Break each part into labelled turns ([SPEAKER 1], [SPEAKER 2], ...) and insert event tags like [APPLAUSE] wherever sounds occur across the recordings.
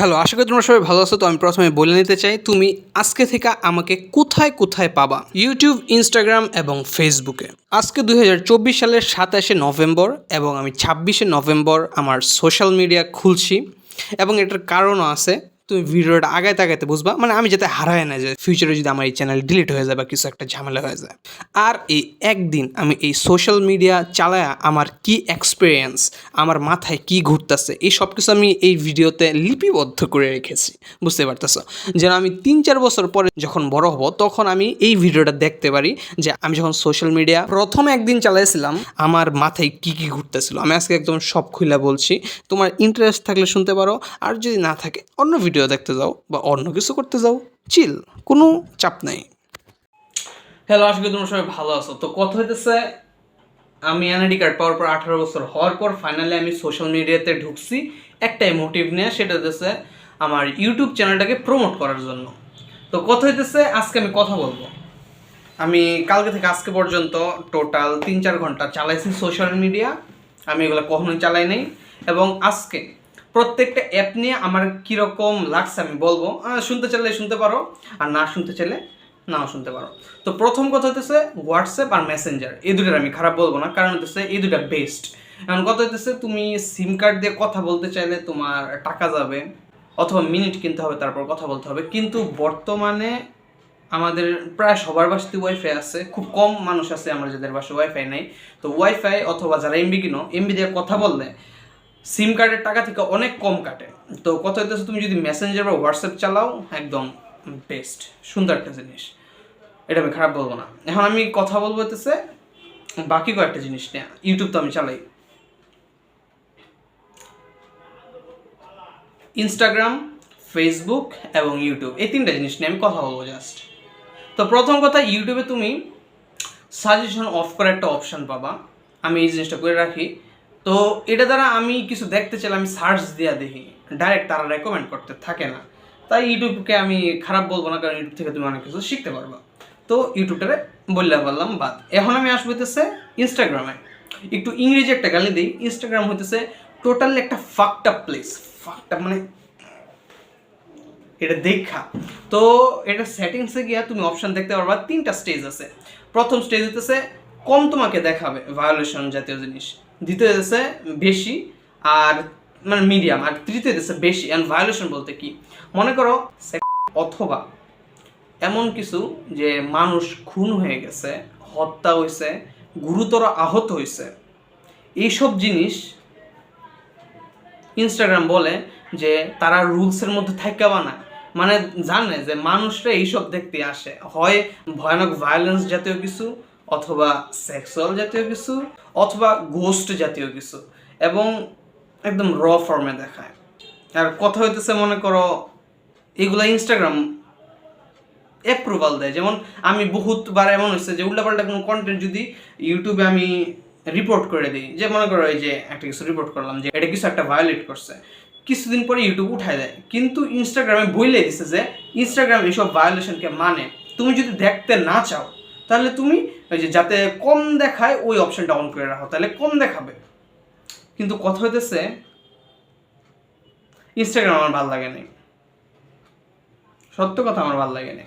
[SPEAKER 1] Hello, আশা করি তোমরা সবাই ভালো আছো। তো আমি প্রথমে বলে নিতে চাই, তুমি আজকে থেকে আমাকে কোথায় কোথায় পাবা? ইউটিউব, ইনস্টাগ্রাম এবং ফেসবুকে। আজকে দুই হাজার চব্বিশ সালের সাতাশে নভেম্বর এবং আমি ছাব্বিশে নভেম্বর আমার সোশ্যাল মিডিয়া খুলছি এবং এটার কারণও আছে। তুমি ভিডিওটা আগাইতে আগাইতে বুঝবা? মানে আমি যাতে হারায় না যায় ফিউচারে যদি আমার এই চ্যানেল ডিলিট হয়ে যায় বা কিছু একটা ঝামেলা হয়ে যায়। আর এই একদিন আমি এই সোশ্যাল মিডিয়া চালায়া আমার কি এক্সপিরিয়েন্স আমার মাথায় কি ঘুরতেছে, এই সব কিছু আমি এই ভিডিওতে লিপিবদ্ধ করে রেখেছি। বুঝতে পারতেছো? যেন আমি তিন চার বছর পরে যখন বড় হব, তখন আমি এই ভিডিওটা দেখতে পারি যে আমি যখন সোশ্যাল মিডিয়া প্রথম একদিন চালাইছিলাম, আমার মাথায় কি কি ঘুরতেছিল? আমি আজকে একদম সব খুলে বলছি। তোমার ইন্টারেস্ট থাকলে শুনতে পারো, আর যদি না থাকে, অন্য ভিডিও দেখতে যাও বা অন্য কিছু করতে যাও চিল কোনো চাপ নেই। হ্যালো আজকে তোমরা সবাই ভালো আছো। তো কথা হইতেছে, আমি এনআইডি কার্ড পাওয়ার পর আঠারো বছর হওয়ার পর ফাইনালি আমি সোশ্যাল মিডিয়াতে ঢুকছি। একটাই মোটিভ নিয়ে, সেটা হচ্ছে আমার ইউটিউব চ্যানেলটাকে প্রমোট করার জন্য। তো কথা হইতেছে, আজকে আমি কথা বলব। আমি কালকে থেকে আজকে পর্যন্ত টোটাল তিন চার ঘণ্টা চালাইছি সোশ্যাল মিডিয়া আমি এগুলো কখনোই চালাই নাই। এবং আজকে প্রত্যেকটা অ্যাপ নিয়ে আমার কীরকম লাগছে আমি বলব। শুনতে চাইলে শুনতে পারো, আর না শুনতে চাইলে নাও শুনতে পারো। তো প্রথম কথা হতেছে হোয়াটসঅ্যাপ আর মেসেঞ্জার এই দুটার আমি খারাপ বলব না, কারণ হতেছে এই দুটা বেস্ট এখন কথা হতেছে তুমি সিম কার্ড দিয়ে কথা বলতে চাইলে তোমার টাকা যাবে, অথবা মিনিট কিনতে হবে, তারপর কথা বলতে হবে। কিন্তু বর্তমানে আমাদের প্রায় সবার বাসাতে ওয়াইফাই আছে, খুব কম মানুষ আছে, আমরা যাদের বাসায় ওয়াইফাই নাই। তো ওয়াইফাই অথবা যারা এমবি কিনো এমবি দিয়ে কথা বললে সিম কার্ডের টাকা থেকে অনেক কম কাটে। তো কথা হইতেছে তুমি যদি মেসেঞ্জার বা হোয়াটসঅ্যাপ চালাও, একদম বেস্ট সুন্দর একটা জিনিস। এটা আমি খারাপ বলব না। এখন আমি কথা বলব হইতেছে, বাকি কয়েকটা জিনিস নিয়ে। ইউটিউব তো আমি চালাই। ইনস্টাগ্রাম ফেসবুক এবং ইউটিউব এই তিনটা জিনিস নিয়ে আমি কথা বলব জাস্ট তো প্রথম কথা ইউটিউবে তুমি সাজেশন অফ করার একটা অপশান পাবা। আমি এই জিনিসটা করে রাখি। তো এটা দ্বারা আমি কিছু দেখতে চাইলে আমি সার্চ দিয়া দেখি। ডাইরেক্ট তারা রেকমেন্ড করতে থাকে না। তাই ইউটিউবকে আমি খারাপ বলব না, কারণ ইউটিউব থেকে তুমি অনেক কিছু শিখতে পারবা। তো ইউটিউবটারে বললে বললাম, বাদ। এখন আমি আসব হইতেছে ইনস্টাগ্রামে একটু ইংরেজি একটা গালি দিই। ইনস্টাগ্রাম হইতেছে টোটালি একটা ফাকটা প্লেস ফাকটা মানে এটা দেখা। তো এটা সেটিংসে গিয়ে তুমি অপশন দেখতে পারবা, তিনটা স্টেজ আছে। প্রথম স্টেজ হতেছে কম তোমাকে দেখাবে ভায়োলেশন জাতীয় জিনিস। দ্বিতীয় হতেছে বেশি আর মানে মিডিয়াম আর তৃতীয় হতেছে বেশি অ্যান্ড ভায়োলেশন বলতে কি? মনে করো অথবা এমন কিছু যে মানুষ খুন হয়ে গেছে, হত্যা হয়েছে গুরুতর আহত হয়েছে এইসব জিনিস ইনস্টাগ্রাম বলে যে তারা রুলসের মধ্যে থাকা বানায় মানে জানে যে মানুষরা এইসব দেখতে আসে। হয় ভয়ানক ভায়োলেন্স জাতীয় কিছু অথবা সেক্সুয়াল জাতীয় কিছু, অথবা গোস্ট জাতীয় কিছু, এবং একদম র ফর্মে দেখায়। আর কথা হইতেছে, মনে করো, এগুলা ইনস্টাগ্রাম অ্যাপ্রুভাল দেয়। যেমন, আমি বহুতবার এমন হচ্ছে যে উল্টাপাল্টা কোনো কন্টেন্ট যদি ইউটিউবে আমি রিপোর্ট করে দিই, যে মনে করো, এই যে একটা কিছু রিপোর্ট করলাম যে এটা কিছু একটা ভায়োলেট করছে, কিছুদিন পরে ইউটিউব উঠায় দেয়। কিন্তু ইনস্টাগ্রামে বইলে দিছে যে ইনস্টাগ্রাম এইসব ভায়োলেশনকে মানে। তুমি যদি দেখতে না চাও তাহলে তুমি ওই যে যাতে কম দেখায় ওই অপশনটা অন করে রাখো, তাহলে কম দেখাবে। কিন্তু কথা হইতেছে ইনস্টাগ্রাম আমার ভালো লাগে না সত্য কথা আমার ভালো লাগে না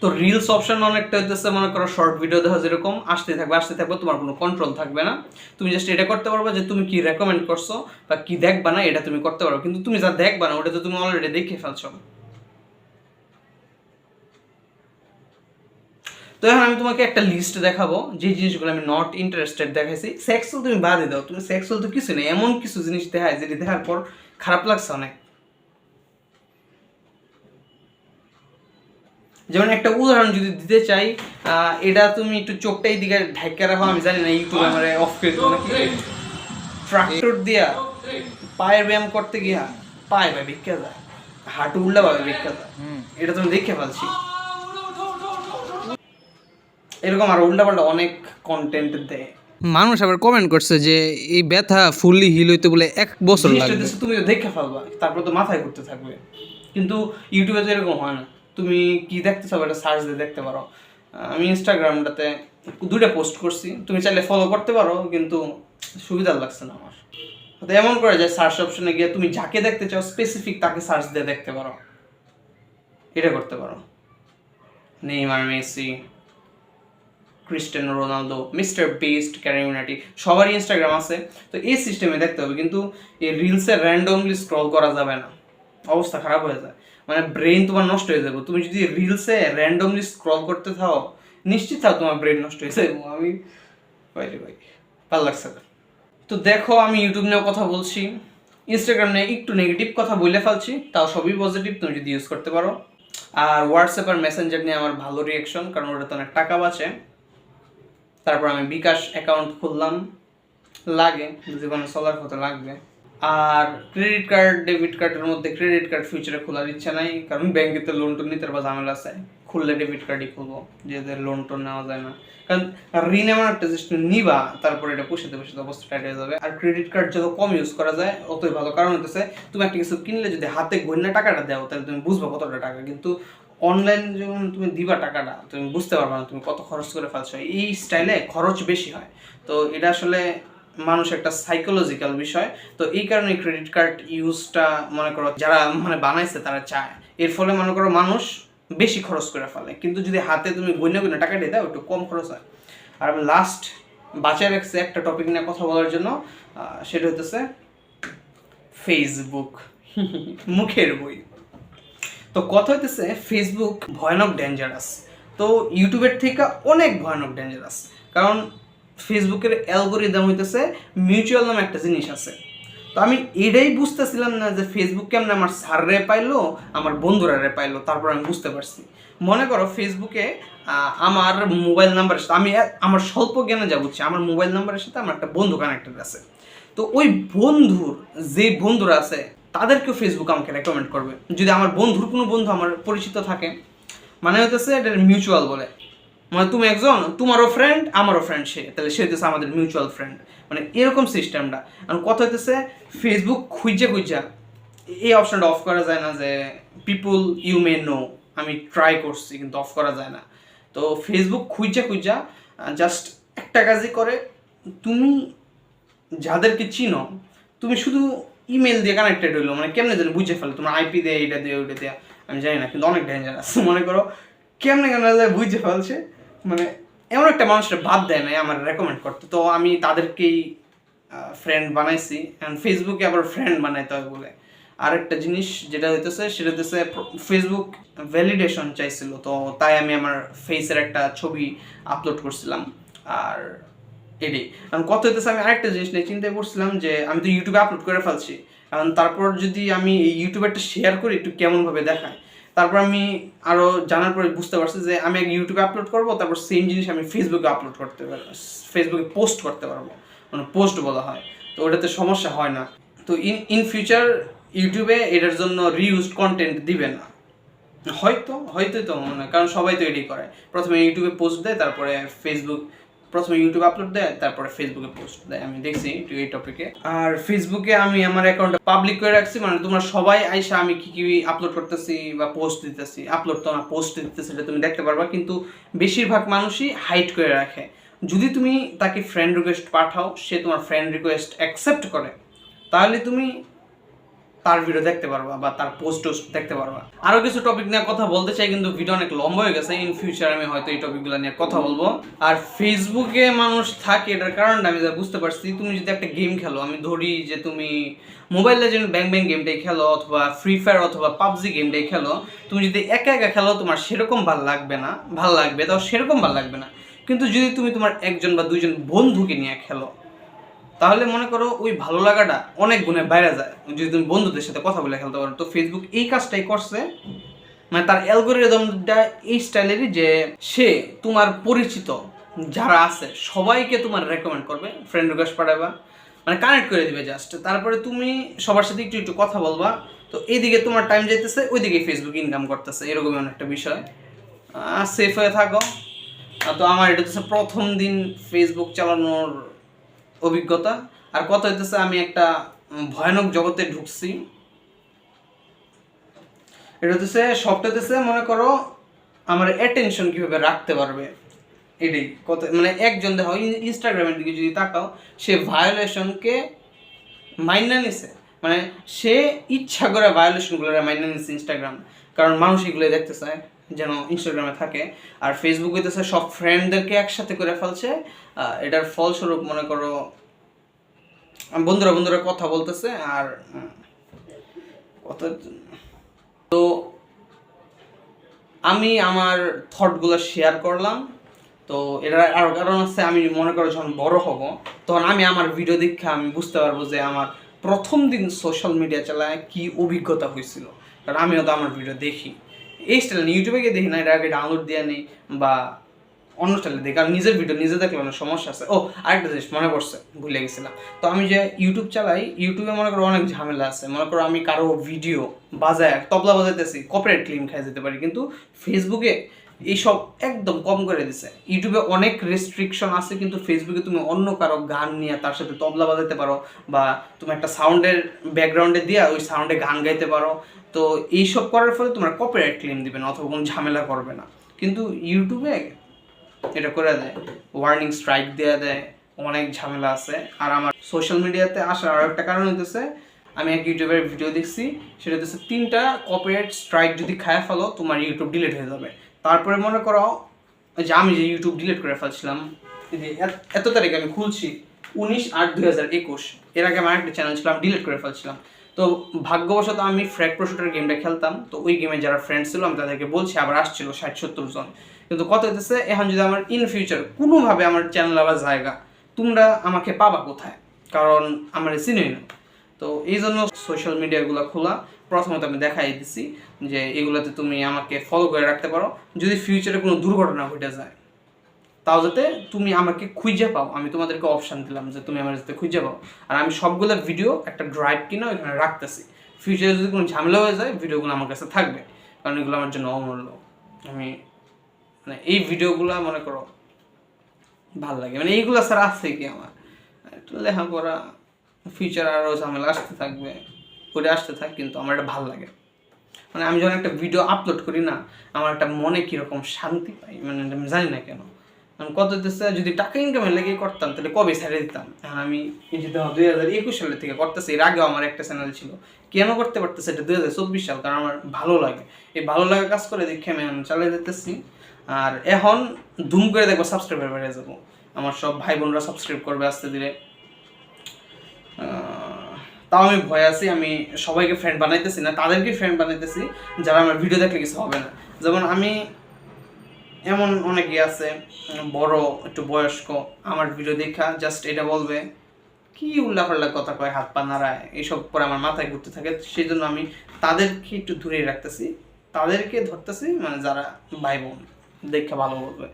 [SPEAKER 1] তো রিলস অপশন অনেকটা হইতেছে, মনে করো শর্ট ভিডিও দেখা যেরকম আসতে থাকবে আসতে থাকবে, তোমার কোনো কন্ট্রোল থাকবে না। তুমি জাস্ট এটা করতে পারবে যে তুমি কি রেকমেন্ড করছ বা কি দেখবা না, এটা তুমি করতে পারো কিন্তু তুমি যা দেখবা না, ওটা তো তুমি অলরেডি দেখে ফেলছো। তো এখন আমি তোমাকে একটা লিস্ট দেখাবো যে জিনিসগুলো আমি নট ইন্টারেস্টেড দেখাইছি। সেক্সুয়াল তুমি বাদে দাও তুমি সেক্সুয়াল তো কিছু নেই এমন কিছু জিনিস দেখায় যেটি দেখার পর খারাপ লাগছে অনেক। যেমন একটা উদাহরণ যদি দিতে চাই এটা তুমি একটু চোখটা দিকে ঢাকা রাখো আমি জানি না ইউটিউবে আমার অফ করে দেবো নাকি। ট্রাক্টর দিয়া পায়ের ব্যায়াম করতে গিয়া পায়ে ভাই যায় হাঁটু উল্লা ভাবে যায় এটা তুমি দেখে ফেলছি। এরকম আর উল্টাপাল্টা অনেক কন্টেন্ট দেয়।
[SPEAKER 2] মানুষ আবার কমেন্ট করছে যে এই ব্যথা ফুললি হিল হইতে বলে এক বছর লাগবে।
[SPEAKER 1] তুমি দেখে ফেলবা তারপর তো মাথায় ঘুরতে থাকবে। কিন্তু ইউটিউবে তো এরকম হয় না। তুমি কি দেখতে চাও এটা সার্চ দিয়ে দেখতে পারো। আমি ইনস্টাগ্রামটাতে দুইটা পোস্ট করছি। তুমি চাইলে ফলো করতে পারো কিন্তু সুবিধা লাগছে না আমার। তো এমন করে যায় সার্চ অপশনে গিয়ে তুমি যাকে দেখতে চাও স্পেসিফিক তাকে সার্চ দিয়ে দেখতে পারো। এটা করতে পারো। Neymar Messi Cristiano Ronaldo, mister Beast CarryMinati সবারই ইনস্টাগ্রাম আছে। তো এই সিস্টেমে দেখতে হবে, কিন্তু এই রিলসে র্যান্ডমলি স্ক্রল করা যাবে না। অবস্থা খারাপ হয়ে যায়। মানে ব্রেন তোমার নষ্ট হয়ে যাবে। তুমি যদি রিলসে র্যান্ডমলি স্ক্রল করতে থাও, নিশ্চিত থাও তোমার ব্রেন নষ্ট হয়ে যাবে। আমি ভাই রে ভাই, ভালো লাগছে তো দেখো, আমি ইউটিউব নিয়েও কথা বলছি। ইনস্টাগ্রাম নিয়ে একটু নেগেটিভ কথা বলে ফেলছি, তাও সবই পজিটিভ তুমি যদি ইউজ করতে পারো। আর হোয়াটসঅ্যাপ আর মেসেঞ্জার নিয়ে আমার ভালো রিয়াকশন কারণ ওটাতে অনেক টাকা বাঁচে। তারপর আমি বিকাশ অ্যাকাউন্ট খুললাম। লাগে, জীবনে চলার হতে লাগবে। আর ক্রেডিট কার্ড ডেবিট কার্ডের মধ্যে ক্রেডিট কার্ড ফিউচারে খোলার ইচ্ছা নাই, কারণ ব্যাংকে তো লোন টোন নিতে পারবা ঝামেলা আছে। খুললে ডেবিট কার্ডই খুলবো যেদের লোন টোন নেওয়া যায় না। কারণ ঋণ এমন একটা জিনিস নিবা, তারপরে এটা পুষাতে পুষাতে অবস্থা টাইট হয়ে যাবে। আর ক্রেডিট কার্ড যত কম ইউজ করা যায়, অতই ভালো। কারণ হতেছে তুমি একটা কিছু কিনলে যদি হাতে গণ্যা টাকাটা দাও, তাহলে তুমি বুঝবা কতটা টাকা। কিন্তু অনলাইন যখন তুমি দিবা টাকাটা, তুমি বুঝতে পারবে না তুমি কত খরচ করে ফেলছো, এই স্টাইলে খরচ বেশি হয়। তো এটা আসলে মানুষ একটা সাইকোলজিক্যাল বিষয়। তো এই কারণে ক্রেডিট কার্ড ইউজটা মনে করো যারা মানে বানাইছে তারা চায়। এর ফলে মনে করো মানুষ বেশি খরচ করে ফেলে। কিন্তু যদি হাতে তুমি গণ্য গণ্য টাকা দিয়ে দাও, একটু কম খরচ হয়। আর আমি লাস্ট বাঁচায় রাখছি একটা টপিক নিয়ে কথা বলার জন্য সেটা হতেছে ফেসবুক [LAUGHS] মুখের বই। তো কথা হইতেছে ফেসবুক ভয়ানক ডেঞ্জারাস তো ইউটিউবের থেকে অনেক ভয়ানক ডেঞ্জারাস কারণ ফেসবুকের অ্যালগোরিদম হইতেছে মিউচুয়াল নামে একটা জিনিস আছে। তো আমি এটাই বুঝতেছিলাম না যে ফেসবুক কেমন আমার স্যাররে পাইলো, আমার বন্ধুরা রে পাইলো, তারপর আমি বুঝতে পারছি। মনে করো ফেসবুকে আমার মোবাইল নাম্বারের সাথে, আমি আমার স্বল্প জ্ঞানে যা বুঝছি, আমার মোবাইল নাম্বারের সাথে আমার একটা বন্ধু কানেক্টেড আছে। তো ওই বন্ধুর, যে বন্ধুরা আছে তাদেরকেও ফেসবুক আমাকে রেকমেন্ড করবে। যদি আমার বন্ধুর কোনো বন্ধু আমার পরিচিত থাকে মানে হইতেছে এটা মিউচুয়াল বলে। মানে তুমি একজন, তোমারও ফ্রেন্ড আমারও ফ্রেন্ড সে। তাহলে সে হইতেছে আমাদের মিউচুয়াল ফ্রেন্ড মানে এরকম সিস্টেমটা আর কথা হইতেছে ফেসবুক খুঁজে খুঁজা, এই অপশনটা অফ করা যায় না যে পিপুল ইউ মে নো আমি ট্রাই করছি, কিন্তু অফ করা যায় না। তো ফেসবুক খুঁজা খুঁজা জাস্ট একটা কাজই করে, তুমি যাদেরকে চিনো, তুমি শুধু ইমেল দিয়ে কানেক্টেড হইল মানে কেমনে যেন বুঝে ফেলো তোমার আইপি দিয়ে এটা দিয়ে, ওইটা দিয়ে, আমি জানি না, কিন্তু অনেক ডেঞ্জারাস [LAUGHS] মনে করো, কেমনে কেমনে বুঝে ফেলছে মানে এমন একটা মানুষের ভাব দেয় নাই আমার রেকমেন্ড করতে, তো আমি তাদেরকেই ফ্রেন্ড বানাইছি অ্যান্ড ফেসবুকে আবার ফ্রেন্ড বানাইতে হয় বলে। আরেকটা জিনিস যেটা হইতেছে, সেটা হইতেছে ফেসবুক ভ্যালিডেশন চাইছিল, তো তাই আমি আমার ফেসের একটা ছবি আপলোড করছিলাম, আর এটাই কারণ কত হইতেছে, আমি আরেকটা জিনিস নিয়ে চিন্তা করছিলাম যে আমি তো ইউটিউবে আপলোড করে ফেলছি। কারণ তারপর যদি আমি এই ইউটিউবেরটা শেয়ার করি, একটু কেমনভাবে দেখায়। তারপর আমি আরও জানার পরে বুঝতে পারছি যে আমি আগে ইউটিউবে আপলোড করব, তারপর সেম জিনিস আমি ফেসবুকে আপলোড করতে পারব ফেসবুকে পোস্ট করতে পারব। মানে পোস্ট বলা হয়। তো ওটাতে সমস্যা হয় না। তো ইন ইন ফিউচার ইউটিউবে এটার জন্য রিউজড কন্টেন্ট দিবে না। হয়তো, হয়তোই তো মনে হয়। কারণ সবাই তো এটাই করে। প্রথমে ইউটিউবে পোস্ট দেয়, তারপরে ফেসবুক প্রথমে ইউটিউবে আপলোড দেয়, তারপরে ফেসবুকে পোস্ট দেয়। আমি দেখছি এই টপিকে আর ফেসবুকে আমি আমার অ্যাকাউন্ট পাবলিক করে রাখছি মানে তোমরা সবাই আইসা আমি কি কি আপলোড করতেছি বা পোস্ট দিতেছি আপলোড তো না পোস্ট দিতেছি, সেটা তুমি দেখতে পারবা, কিন্তু বেশিরভাগ মানুষই হাইড করে রাখে। যদি তুমি তাকে ফ্রেন্ড রিকোয়েস্ট পাঠাও, সে তোমার ফ্রেন্ড রিকোয়েস্ট অ্যাকসেপ্ট করে, তাহলে তুমি তার ভিডিও দেখতে পারবা বা তার পোস্ট টোস্ট দেখতে পারবা। আরও কিছু টপিক নিয়ে কথা বলতে চাই, কিন্তু ভিডিও অনেক লম্বা হয়ে গেছে। ইন ফিউচার আমি হয়তো এই টপিকগুলো নিয়ে কথা বলব। আর ফেসবুকে মানুষ থাকে, এটার কারণটা আমি যা বুঝতে পারছি, তুমি যদি একটা গেম খেলো, আমি ধরি যে তুমি মোবাইল লেজেন্ড ব্যাং ব্যাং গেমটাই খেলো, অথবা ফ্রি ফায়ার অথবা পাবজি গেমটাই খেলো, তুমি যদি একা একা খেলো, তোমার সেরকম ভালো লাগবে না। ভালো লাগবে, তাও সেরকম ভালো লাগবে না। কিন্তু যদি তুমি তোমার একজন বা দুইজন বন্ধুকে নিয়ে খেলো তাহলে মনে করো ওই ভালো লাগাটা অনেক গুণে বাইরে যায়। যদি তুমি বন্ধুদের সাথে কথা বলে খেলতে পারো। তো ফেসবুক এই কাজটাই করছে। মানে তার অ্যালগোরিদমটা এই স্টাইলেরই যে সে তোমার পরিচিত যারা আছে, সবাইকে তোমার রেকমেন্ড করবে ফ্রেন্ড রিকোয়েস্ট পাঠাবা মানে কানেক্ট করে দিবে জাস্ট তারপরে তুমি সবার সাথে একটু একটু কথা বলবা। তো এইদিকে তোমার টাইম যাইতেছে, ওইদিকে ফেসবুক ইনকাম করতেছে। এরকমই অনেকটা বিষয়। সেফ হয়ে থাকো। তো আমার এটা হচ্ছে প্রথম দিন ফেসবুক চালানোর অভিজ্ঞতা। আর কথা হইতেছে আমি একটা ভয়ানক জগতে ঢুকছি। এটা হচ্ছে সবটা হচ্ছে মনে করো, আমার অ্যাটেনশন কীভাবে রাখতে পারবে। এটাই কত মানে একজন দেখো ইনস্টাগ্রামের দিকে যদি তাকাও, সে ভায়োলেশনকে মাইন্ডা নিছে। মানে সে ইচ্ছা করে ভায়োলেশনগুলো মাইন্ডা নিছে ইনস্টাগ্রাম কারণ মানুষ এগুলো দেখতে চায়। যেন ইনস্টাগ্রামে থাকে। আর ফেসবুক হইতেছে সব ফ্রেন্ডদেরকে একসাথে করে ফেলছে। এটার ফলস্বরূপ মনে করো, বন্ধুরা বন্ধুরা কথা বলতেছে আর কথা তো আমি আমার থটগুলো শেয়ার করলাম। তো এটার আরও কারণ হচ্ছে আমি মনে করো যখন বড় হব, তখন আমি আমার ভিডিও দেখে আমি বুঝতে পারব যে আমার প্রথম দিন সোশ্যাল মিডিয়া চালায় কি অভিজ্ঞতা হয়েছিল। কারণ আমিও তো আমার ভিডিও দেখি। এই স্টাইল ইউটিউবে গিয়ে দেখি, না, এটা আগে ডাউনলোড দেওয়া নেই বা অন্য স্টাইলে দেখি, কারণ নিজের ভিডিও নিজে দেখলে অনেক সমস্যা আছে। ও, আরেকটা জিনিস মনে পড়ছে, ভুলে গেছিলাম। তো আমি যে ইউটিউব চালাই ইউটিউবে মনে করো অনেক ঝামেলা আছে। মনে করো আমি কারও ভিডিও বাজায়, তবলা বাজাইতেছি কপিরাইট ক্লেম খাই যেতে পারি, কিন্তু ফেসবুকে এইসব একদম কম করে দিছে। ইউটিউবে অনেক রেস্ট্রিকশন আছে, কিন্তু ফেসবুকে তুমি অন্য কারও গান নিয়ে তার সাথে তবলা বাজাতে পারো বা তুমি একটা সাউন্ডের ব্যাকগ্রাউন্ডে দিয়া ওই সাউন্ডে গান গাইতে পারো। তো এইসব করার ফলে তোমার কপিরাইট ক্লেম দিবে না অথবা কোনো ঝামেলা করবে না। কিন্তু ইউটিউবে এটা করে দেয় ওয়ার্নিং স্ট্রাইক দেওয়া দেয়, অনেক ঝামেলা আছে। আর আমার সোশ্যাল মিডিয়াতে আসার আরও একটা কারণ হইতেছে, আমি এক ইউটিউবের ভিডিও দেখছি, সেটা হচ্ছে তিনটা কপিরাইট স্ট্রাইক যদি খায় ফেলো, তোমার ইউটিউব ডিলিট হয়ে যাবে। তারপরে মনে করো যে আমি যে ইউটিউব ডিলিট করে ফেলছিলাম এত তারিখ আমি খুলছি, উনিশ আট দুই হাজার একুশ। এর আগে আমার একটা চ্যানেল ছিল, আমি ডিলিট করে ফেলছিলাম। তো ভাগ্যবশত আমি ফ্র্যাক প্রশুটার গেমটা খেলতাম। তো ওই গেমে যারা ফ্রেন্ড ছিল, আমি তাদেরকে বলছি, আবার আসছিল ষাট সত্তর জন। কিন্তু কত হইতেছে, এখন যদি আমার ইন ফিউচার কোনোভাবে আমার চ্যানেল আবার জায়গা, তোমরা আমাকে পাবা কোথায়? কারণ আমার চিনোই না তো এই জন্য সোশ্যাল মিডিয়াগুলো খোলা। প্রথমত আমি দেখাই দিছি যে এগুলোতে তুমি আমাকে ফলো করে রাখতে পারো। যদি ফিউচারে কোনো দুর্ঘটনা ঘটে যায় তাও যাতে তুমি আমাকে খুঁজে পাও। আমি তোমাদেরকে অপশান দিলাম যে তুমি আমার যাতে খুঁজে পাও। আর আমি সবগুলো ভিডিও একটা ড্রাইভ কিনা ওইখানে রাখতেছি। ফিউচারে যদি কোনো ঝামেলা হয়ে যায় ভিডিওগুলো আমার কাছে থাকবে। কারণ এগুলো আমার জন্য অমূল্য। আমি মানে এই ভিডিওগুলো মনে করো ভালো লাগে। মানে এইগুলো স্যার আছে কি আমার? লেখাপড়া ফিউচার আরও ঝামেলা আসতে থাকবে। করে আসতে থাক, কিন্তু আমার এটা ভালো লাগে। মানে আমি যখন একটা ভিডিও আপলোড করি না, আমার একটা মনে কীরকম শান্তি পাই। মানে আমি জানি না কেন। আমি কত দিচ্ছে যদি টাকা ইনকামের লেগে করতাম, তাহলে কবে ছেড়ে দিতাম? এখন আমি দুই হাজার একুশ সালের থেকে করতেছি, এর আগেও আমার একটা চ্যানেল ছিল। কেন করতে পারতেছে এটা? দুই হাজার চব্বিশ সাল, কারণ আমার ভালো লাগে। এই ভালো লাগা কাজ করে দেখে আমি এখন চালিয়ে যেতেছি আর এখন ধুম করে দেখব সাবস্ক্রাইবার বেড়ে যাব। আমার সব ভাই বোনরা সাবস্ক্রাইব করবে আস্তে ধীরে। তাও আমি ভয় আছি, আমি সবাইকে ফ্রেন্ড বানাইতেছি না, তাদেরকে ফ্রেন্ড বানাইতেছি, যারা আমার ভিডিও দেখলে কিছু হবে না। যেমন আমি এমন অনেকে আছে বড়, একটু বয়স্ক, আমার ভিডিও দেখা জাস্ট এটা বলবে, কি উল্লা পাল্লা কথা কয়, হাত পা নাড়ায়? এইসব পরে আমার মাথায় ঘুরতে থাকে সেই জন্য আমি তাদেরকে একটু দূরে রাখতেছি, তাদেরকে ধরতেছি মানে যারা ভাই বোন দেখে ভালো বলবে।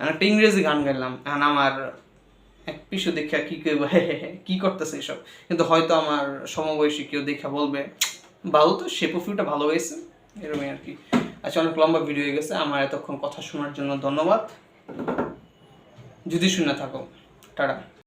[SPEAKER 1] একটা ইংরেজি গান গাইলাম, এখন আমার এক পিছু দেখা কি করব কি করতেছে এসব? কিন্তু হয়তো আমার সমবয়সী কেউ দেখা বলবে ভালো তো শেপ অফ ভালো হয়েছে। এরকমই আর কি। আচ্ছা অনেক লম্বা ভিডিও হয়ে গেছে। আমার এতক্ষণ কথা শোনার জন্য ধন্যবাদ। যদি শুনে থাকো, টাটা।